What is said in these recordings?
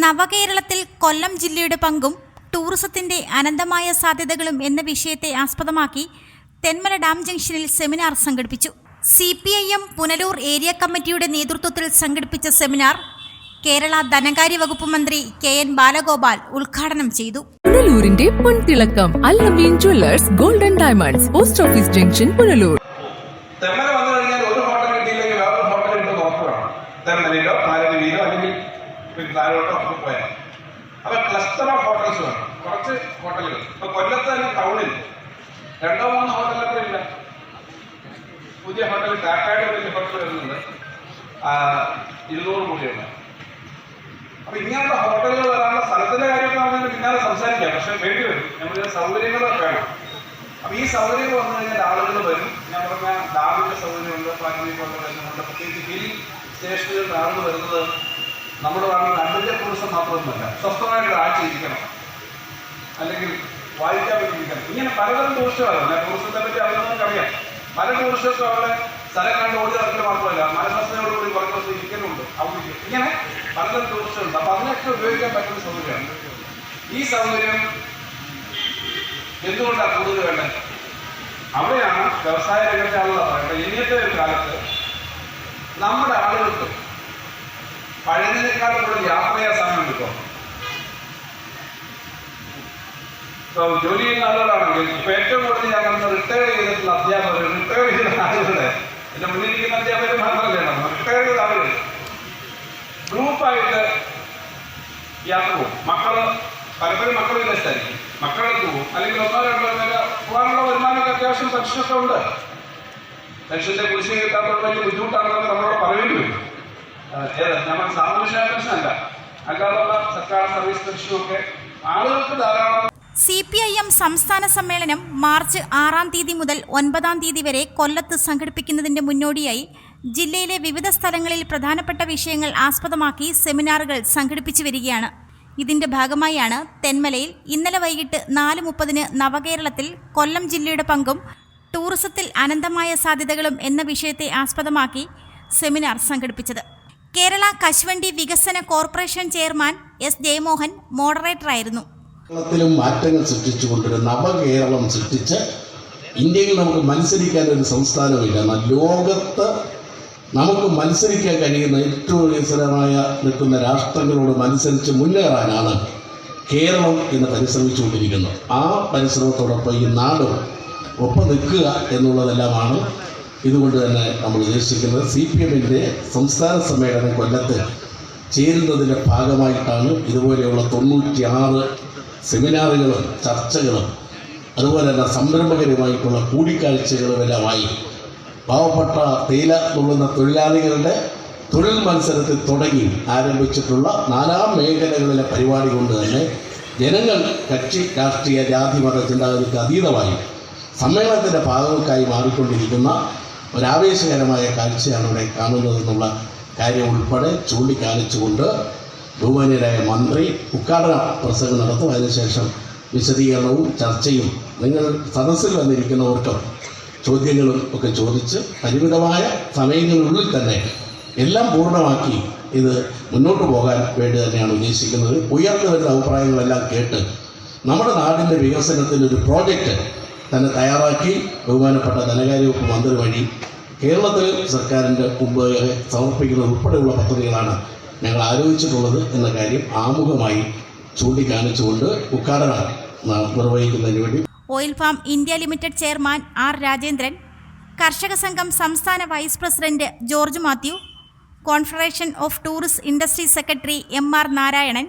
നവകേരളത്തിൽ കൊല്ലം ജില്ലയുടെ പങ്കും ടൂറിസത്തിന്റെ അനന്തമായ സാധ്യതകളും എന്ന വിഷയത്തെ ആസ്പദമാക്കി തെന്മല ഡാം ജംഗ്ഷനിൽ സെമിനാർ സംഘടിപ്പിച്ചു. C P I M Punalur area കമ്മിറ്റിയുടെ നേതൃത്വത്തിൽ സംഘടിപ്പിച്ച സെമിനാർ കേരള ധനകാര്യ വകുപ്പ് മന്ത്രി കെ എൻ ബാലഗോപാൽ ഉദ്ഘാടനം ചെയ്തു. പുനലൂരിന്റെ പൊൻതിളക്കം Allameen jewellers golden diamonds post office junction Punalur. Thenmala വന്നു കഴിഞ്ഞാൽ ഒരു ഹോട്ടൽ കിട്ടിയില്ലെങ്കിൽ വേറൊരു ഹോട്ടൽ ഇട്ട് മാലദ്വീപിലോ അല്ലെങ്കിൽ താഴോട്ടോ ഒക്കെ പോയാൽ അപ്പൊ ക്ലസ്റ്റർ ഓഫ് ഹോട്ടൽസ് വേണം. കുറച്ച് ഹോട്ടലുകൾ ഇപ്പൊ കൊല്ലത്ത് തന്നെ ടൗണിൽ രണ്ടോ മൂന്നോ ഹോട്ടലൊക്കെ ഇല്ല. പുതിയ ഹോട്ടൽ കാക്കാട് വലിയ ഹോട്ടൽ വരുന്നുണ്ട്. ഇരുന്നൂറ് കോടിയാണ്. അപ്പൊ ഇങ്ങനത്തെ ഹോട്ടലുകൾ വരാനുള്ള സ്ഥലത്തിന്റെ കാര്യമൊക്കെ നമുക്ക് പിന്നാലെ സംസാരിക്കാം. പക്ഷെ വേണ്ടി വരും. നമുക്ക് സൗകര്യങ്ങളൊക്കെ വേണം. അപ്പൊ ഈ സൗകര്യങ്ങൾ വന്നു കഴിഞ്ഞാൽ ആളുകൾ വരും. ഞാൻ പറഞ്ഞ ഡാമിന്റെ സൗകര്യമുണ്ട് പാനീയ പ്രത്യേകിച്ച് ഹിൽ സ്റ്റേഷനുകളിൽ ആളുകൾ വരുന്നത് നമ്മുടെ നാട്ടിൽ അഡ്വഞ്ചർ പുരുഷം മാത്രമൊന്നുമല്ല. സ്വസ്ഥമായിട്ട് ആഴ്ചയിരിക്കണം അല്ലെങ്കിൽ വായിക്കാൻ പറ്റിയിരിക്കണം ഇങ്ങനെ പലതരം ടൂറിസ്റ്റുകളാണ് ടൂറിസത്തെ പറ്റി അറിയുന്നവർക്ക് അറിയാം പല ടൂറിസ്റ്റൊക്കെ അവിടെ സ്ഥലം കണ്ട് ഓടി നടക്കൽ മാത്രമല്ല മനസ്സോടുകൂടി കുറച്ച് ദിവസം ഇരിക്കുന്നുണ്ട് അവിടെ ഇങ്ങനെ പലതരം ദോഷമുണ്ട് അപ്പൊ അതിനൊക്കെ ഉപയോഗിക്കാൻ പറ്റുന്ന സൗകര്യമാണ്. ഈ സൗകര്യം എന്തുകൊണ്ടാണ് കൂടുതൽ വേണ്ടത്? അവിടെയാണ് വ്യവസായ രംഗത്തെ ആളുകൾ പറയുന്നത്. ഇന്നത്തെ ഒരു കാലത്ത് നമ്മുടെ ആളുകൾക്ക് പഴയതിനേക്കാൾ കൂടുതൽ യാത്ര ചെയ്യാൻ സമയം കിട്ടും ജോലി ചെയ്യുന്ന ആളുകളാണെങ്കിൽ ഇപ്പൊ ഏറ്റവും കൂടുതൽ ഞാൻ കണ്ട റിട്ടയർ ചെയ്തിട്ടുള്ള അധ്യാപകർ റിട്ടയർ ചെയ്ത ആളുകളെ. എന്റെ മുന്നിലിരിക്കുന്ന അധ്യാപകർ മാത്രമല്ല റിട്ടയർ ചെയ്ത ആളുകൾ ഗ്രൂപ്പായിട്ട് യാത്ര പോകും. മക്കൾ പലപ്പോഴും മക്കൾ വിദേശത്തായിരിക്കും മക്കളെ പോകും. അല്ലെങ്കിൽ ഒന്നോ രണ്ടോ പേര് പോകാനുള്ള വരുമാനമൊക്കെ അത്യാവശ്യം പെൻഷനൊക്കെ ഉണ്ട്. പെൻഷന്റെ കുടിശ്ശിക കിട്ടാത്തത് വലിയ ബുദ്ധിമുട്ടാണെന്നൊക്കെ നമ്മളോട് പറയേണ്ടി വരും. നമ്മൾ സാമൂഹ്യ പെൻഷൻ അല്ല അല്ലാതുള്ള സർക്കാർ സർവീസ് പെൻഷനും ഒക്കെ ആളുകൾക്ക് ധാരാളം സി പി ഐ എം സംസ്ഥാന സമ്മേളനം മാർച്ച് ആറാം തീയതി മുതൽ ഒൻപതാം തീയതി വരെ കൊല്ലത്ത് സംഘടിപ്പിക്കുന്നതിന്റെ മുന്നോടിയായി ജില്ലയിലെ വിവിധ സ്ഥലങ്ങളിൽ പ്രധാനപ്പെട്ട വിഷയങ്ങൾ ആസ്പദമാക്കി സെമിനാറുകൾ സംഘടിപ്പിച്ചു വരികയാണ്. ഇതിന്റെ ഭാഗമായാണ് തെന്മലയിൽ ഇന്നലെ വൈകിട്ട് നാല് മുപ്പതിന് നവകേരളത്തിൽ കൊല്ലം ജില്ലയുടെ പങ്കും ടൂറിസത്തിൽ അനന്തമായ സാധ്യതകളും എന്ന വിഷയത്തെ ആസ്പദമാക്കി സെമിനാർ സംഘടിപ്പിച്ചത്. കേരള കശുവണ്ടി വികസന കോർപ്പറേഷൻ ചെയർമാൻ എസ് ജയമോഹൻ മോഡറേറ്ററായിരുന്നു. കേരളത്തിലും മാറ്റങ്ങൾ സൃഷ്ടിച്ചുകൊണ്ടൊരു നവകേരളം സൃഷ്ടിച്ച് ഇന്ത്യയിൽ നമുക്ക് മത്സരിക്കാൻ ഒരു സംസ്ഥാനമില്ല. എന്നാൽ ലോകത്ത് നമുക്ക് മത്സരിക്കാൻ കഴിയുന്ന ഏറ്റവും വികസനമായ നിൽക്കുന്ന രാഷ്ട്രങ്ങളോട് മത്സരിച്ച് മുന്നേറാനാണ് കേരളം ഇന്ന് പരിശ്രമിച്ചുകൊണ്ടിരിക്കുന്നത്. ആ പരിശ്രമത്തോടൊപ്പം ഈ നാടും ഒപ്പം നിൽക്കുക എന്നുള്ളതെല്ലാമാണ് ഇതുകൊണ്ട് തന്നെ നമ്മൾ ഉദ്ദേശിക്കുന്നത് സി പി എമ്മിന്റെ സംസ്ഥാന സമ്മേളനം കൊല്ലത്ത് ചേരുന്നതിന്റെ ഭാഗമായിട്ടാണ് ഇതുപോലെയുള്ള തൊണ്ണൂറ്റിയാറ് സെമിനാറുകളും ചർച്ചകളും അതുപോലെ തന്നെ സംരംഭകരുമായിട്ടുള്ള കൂടിക്കാഴ്ചകളുമെല്ലാമായി പാവപ്പെട്ട തേയില തുള്ളുന്ന തൊഴിലാളികളുടെ തൊഴിൽ മത്സരത്തിൽ തുടങ്ങി ആരംഭിച്ചിട്ടുള്ള നാലാം മേഖലകളിലെ പരിപാടി കൊണ്ട് തന്നെ ജനങ്ങൾ കക്ഷി രാഷ്ട്രീയ ജാതി മത ചിന്താഗതിക്ക് അതീതമായി സമ്മേളനത്തിന്റെ ഭാഗങ്ങൾക്കായി മാറിക്കൊണ്ടിരിക്കുന്ന ഒരാവേശകരമായ കാഴ്ചയാണ് ഇവിടെ കാണുന്നതെന്നുള്ള കാര്യം ഉൾപ്പെടെ ചൂണ്ടിക്കാണിച്ചുകൊണ്ട് ബഹുമാന്യരായ മന്ത്രി ഉദ്ഘാടന പ്രസംഗം നടത്തും. അതിനുശേഷം വിശദീകരണവും ചർച്ചയും നിങ്ങൾ സദസ്സിൽ വന്നിരിക്കുന്നവർക്കും ചോദ്യങ്ങളും ഒക്കെ ചോദിച്ച് പരിമിതമായ സമയങ്ങളിനുള്ളിൽ തന്നെ എല്ലാം പൂർണമാക്കി ഇത് മുന്നോട്ട് പോകാൻ വേണ്ടി തന്നെയാണ് ഉദ്ദേശിക്കുന്നത്. ഉയർന്നു വരുന്ന അഭിപ്രായങ്ങളെല്ലാം കേട്ട് നമ്മുടെ നാടിന്റെ വികസനത്തിന്റെ ഒരു പ്രോജക്റ്റ് തന്നെ തയ്യാറാക്കി ബഹുമാനപ്പെട്ട ധനകാര്യ വകുപ്പ് മന്ത്രി വഴി കേരളത്തിൽ സർക്കാരിന്റെ മുമ്പ് സമർപ്പിക്കുന്നത് ഉൾപ്പെടെയുള്ള പദ്ധതികളാണ് ഞങ്ങൾ ആലോചിച്ചിട്ടുള്ളത് എന്ന കാര്യം ആമുഖമായി ചൂണ്ടിക്കാണിച്ചുകൊണ്ട് ഉദ്ഘാടനം നിർവഹിക്കുന്നതിന് വേണ്ടി. Oil palm India limited chairman R Rajendran കർഷക സംഘം സംസ്ഥാന vice president George Mathew confederation of tourist industry secretary M R Narayanan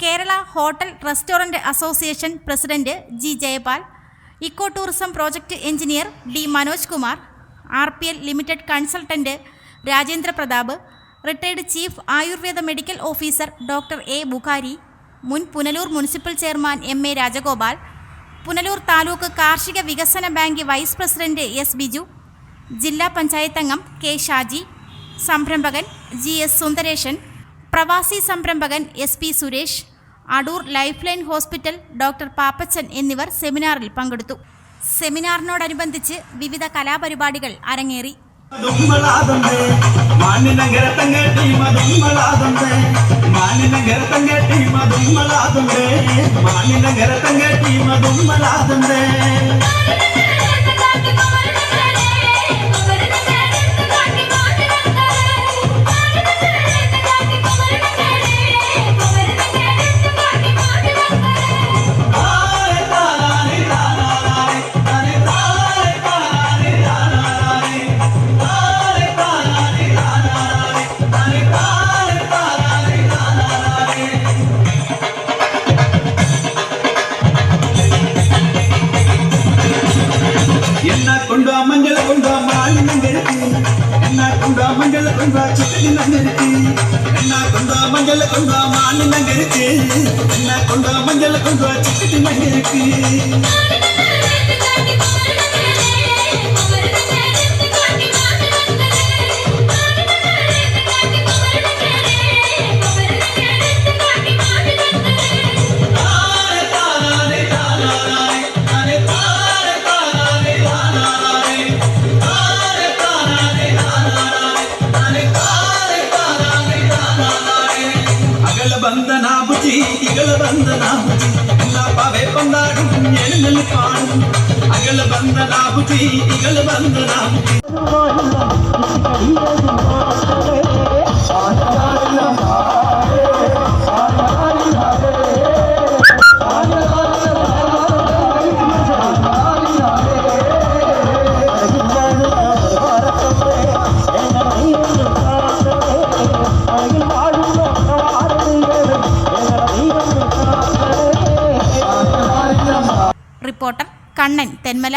Kerala hotel restaurant association president G Jayapal eco tourism project engineer D Manoj Kumar R P L limited consultant Rajendra Pratap retired chief Ayurveda medical officer doctor A Bukhari മുൻ Punalur municipal chairman M A Rajagopal Punalur taluk കാർഷിക വികസന bank vice president S Biju ജില്ലാ പഞ്ചായത്ത് അംഗം K Shaji സംരംഭകൻ G S Sundaresan പ്രവാസി സംരംഭകൻ S P Suresh Adoor lifeline hospital doctor Pappachan എന്നിവർ സെമിനാറിൽ പങ്കെടുത്തു. സെമിനാറിനോടനുബന്ധിച്ച് വിവിധ കലാപരിപാടികൾ അരങ്ങേറി. എന്ന കൊണ്ടോ മഞ്ഞൾ കൊണ്ടോ ചിക്കനങ്കരുത്തി എന്ന കൊണ്ടോ മഞ്ഞൾ കൊണ്ടോ മാലിനങ്കരുത്തി എന്ന കൊണ്ടോ മഞ്ഞൾ ಬಂದನಾ ಬುಜಿ ಇಗಲ ಬಂದನಾ ಬುಜಿ ಎಲ್ಲ ಪಾವೆ ಬಂದಾಡು ಎಲ್ಲೆಲ್ಲಿ ಪಾಡು കണ്ണൻ തെന്മല.